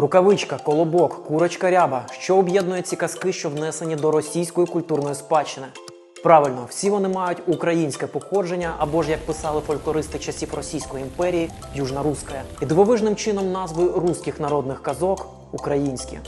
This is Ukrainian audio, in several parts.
Рукавичка, колобок, курочка ряба. Що об'єднує ці казки, що внесені до російської культурної спадщини? Правильно, всі вони мають українське походження, або ж як писали фольклористи часів Російської імперії, южноруське. І дивовижним чином назви руських народних казок українські.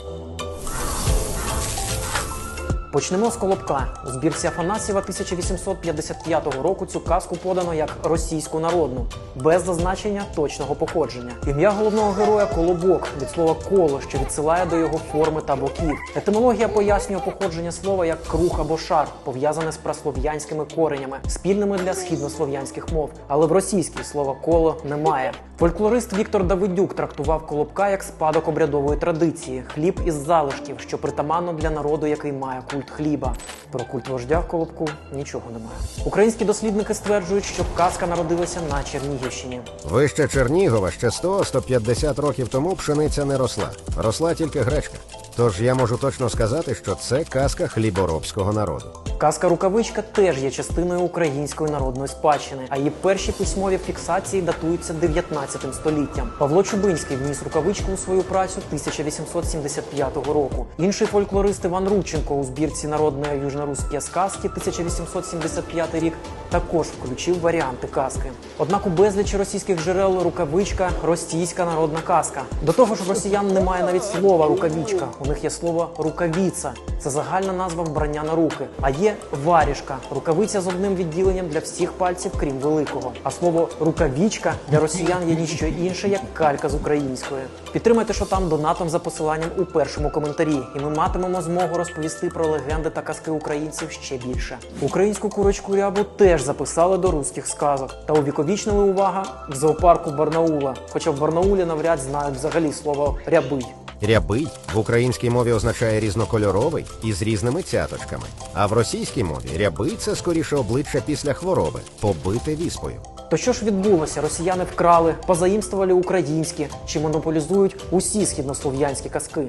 Почнемо з колобка. У збірці Афанасьєва 1855 року цю казку подано як російську народну, без зазначення точного походження. Ім'я головного героя колобок від слова коло, що відсилає до його форми та боків. Етимологія пояснює походження слова як круг або шар, пов'язане з праслов'янськими коренями, спільними для східнослов'янських мов. Але в російській слова коло немає. Фольклорист Віктор Давидюк трактував колобка як спадок обрядової традиції, хліб із залишків, що притаманно для народу, який має культ хліба. Про культ вождя в колобку нічого немає. Українські дослідники стверджують, що казка народилася на Чернігівщині. Вище Чернігова ще 100-150 років тому пшениця не росла. Росла тільки гречка. Тож я можу точно сказати, що це казка хліборобського народу. Казка рукавичка теж є частиною української народної спадщини, а її перші письмові фіксації датуються 19 століттям. Павло Чубинський вніс рукавичку у свою працю 1875 року. Інший фольклорист Іван Рудченко у збірці народної южноруські сказки 1875 рік також включив варіанти казки. Однак у безлічі російських джерел рукавичка російська народна казка. До того ж, росіян немає навіть слова рукавічка. У них є слово рукавіца. Це загальна назва вбрання на руки. А є варішка рукавиця з одним відділенням для всіх пальців, крім великого. А слово рукавічка для росіян є ніщо інше, як калька з української. Підтримайте, що там донатом за посиланням у першому коментарі, і ми матимемо змогу розповісти про легенди та казки українців ще більше. Українську курочку рябу теж записали до руських сказок та увіковічнили увага в зоопарку Барнаула. Хоча в Барнаулі навряд знають взагалі слово рябий. Рябий в українській мові означає різнокольоровий і з різними цяточками. А в російській мові рябий це скоріше обличчя після хвороби, побите віспою. То що ж відбулося? Росіяни вкрали, позаїмствували українські чи монополізують усі східнослов'янські казки.